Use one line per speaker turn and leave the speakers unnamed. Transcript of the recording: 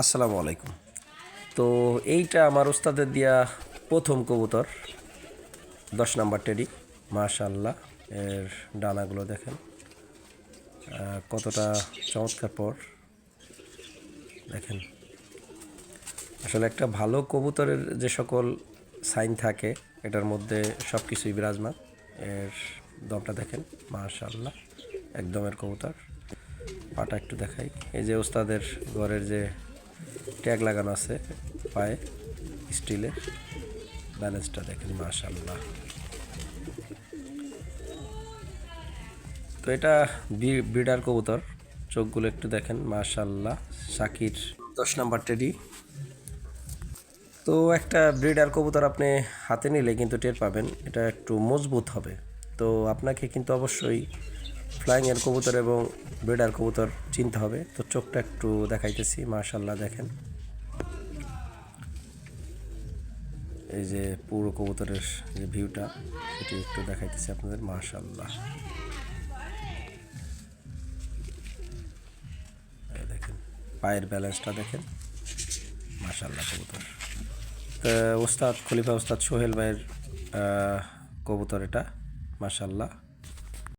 আসসালামু আলাইকুম। তো এইটা আমার ওস্তাদের দিয়া প্রথম কবুতর। দশ নাম্বার টেডি মাশাল্লাহ এর ডানাগুলো দেখেন। কতটা চমৎকার পর। দেখেন। আসলে একটা ভালো কবুতরের যে সকল সাইন থাকে, এটার মধ্যে সব কিছুই বিরাজমান। এর দমটা দেখেন মাশাল্লাহ একদমের কবুতর। পাটা একটু দেখাই। এই যে ওস্তাদের ঘরের যে ট্যাগ লাগানো আছে পায়ে, স্টিলের ব্যালেন্সটা দেখেন মাশাল্লাহ তো এটা ব্রিডার কবুতর, চোখগুলো একটু দেখেন মাশাল্লাহ শাকির দশ নাম্বার টেডি। তো একটা ব্রিডার কবুতর আপনি হাতে নিলে কিন্তু টের পাবেন, এটা একটু মজবুত হবে। তো আপনাকে কিন্তু অবশ্যই ফ্লাইংয়ের কবুতর এবং ব্রিডার কবুতর চিনতে হবে। তো চোখটা একটু দেখাইতেছি মাশাল্লাহ দেখেন। এই যে পুরো কবুতরের যে ভিউটা, সেটি একটু দেখাইতেছি আপনাদের মাশাল্লাহ এই দেখেন, পায়ের ব্যালেন্সটা দেখেন। মাশাল্লাহ কবুতর। তো ওস্তাদ, খলিফা ওস্তাদ সোহেল ভাইয়ের কবুতর এটা মাশাল্লাহ